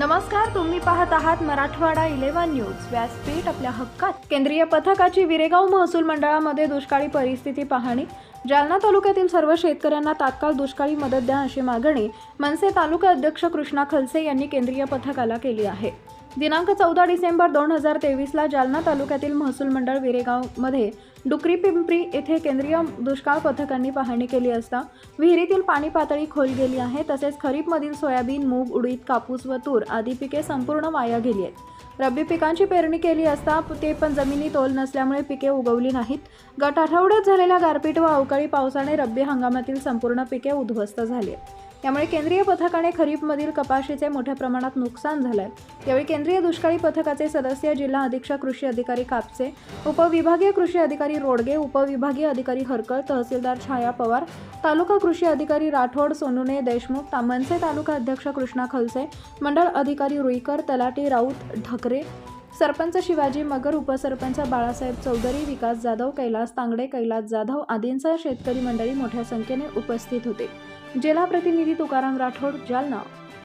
नमस्कार तुम्ही पाहत आहात मराठवाडा इलेव्हन न्यूज. व्यासपीठ आपल्या हक्कात. केंद्रीय पथकाची विरेगाव महसूल मंडळामध्ये दुष्काळी परिस्थिती पाहणी. जालना तालुक्यातील सर्व शेतकऱ्यांना तात्काळ दुष्काळी मदत द्या अशी मागणी मनसे तालुका अध्यक्ष कृष्णा खलसे यांनी केंद्रीय पथकाला केली आहे. दिनांक चौदा डिसेंबर दोन हजार तेवीसला जालना तालुक्यातील महसूल मंडळ विरेगावमध्ये डुकरी पिंपरी येथे केंद्रीय दुष्काळ पथकांनी पाहणी केली असता विहिरीतील पाणी पातळी खोल गेली आहे तसेच खरीपमधील सोयाबीन मूग उडीद कापूस व तूर आदी पिके संपूर्ण वाया गेली आहेत. रब्बी पिकांची पेरणी केली असता ते पण जमिनी तोल नसल्यामुळे पिके उगवली नाहीत. गट आठवड्यात झालेल्या गारपीट व अवकाळी पावसाने रब्बी हंगामातील संपूर्ण पिके उद्ध्वस्त झाली आहेत. त्यामुळे केंद्रीय पथकाने खरीपमधील कपाशीचे मोठ्या प्रमाणात नुकसान झालंय. यावेळी केंद्रीय दुष्काळी पथकाचे सदस्य जिल्हा अधीक्षक कृषी अधिकारी कापसे उपविभागीय कृषी अधिकारी रोडगे उपविभागीय अधिकारी हरकळ तहसीलदार छाया पवार तालुका कृषी अधिकारी राठोड सोनुने देशमुख तामनसे तालुका अध्यक्ष कृष्णा खलसे मंडळ अधिकारी रुईकर तलाटी राऊत ढकरे सरपंच शिवाजी मगर उपसरपंच बाळासाहेब चौधरी विकास जाधव कैलास तांगडे कैलास जाधव आदींसह शेतकरी मंडळी मोठ्या संख्येने उपस्थित होते. जिल्हा प्रतिनिधी तुकाराम राठोड जालना.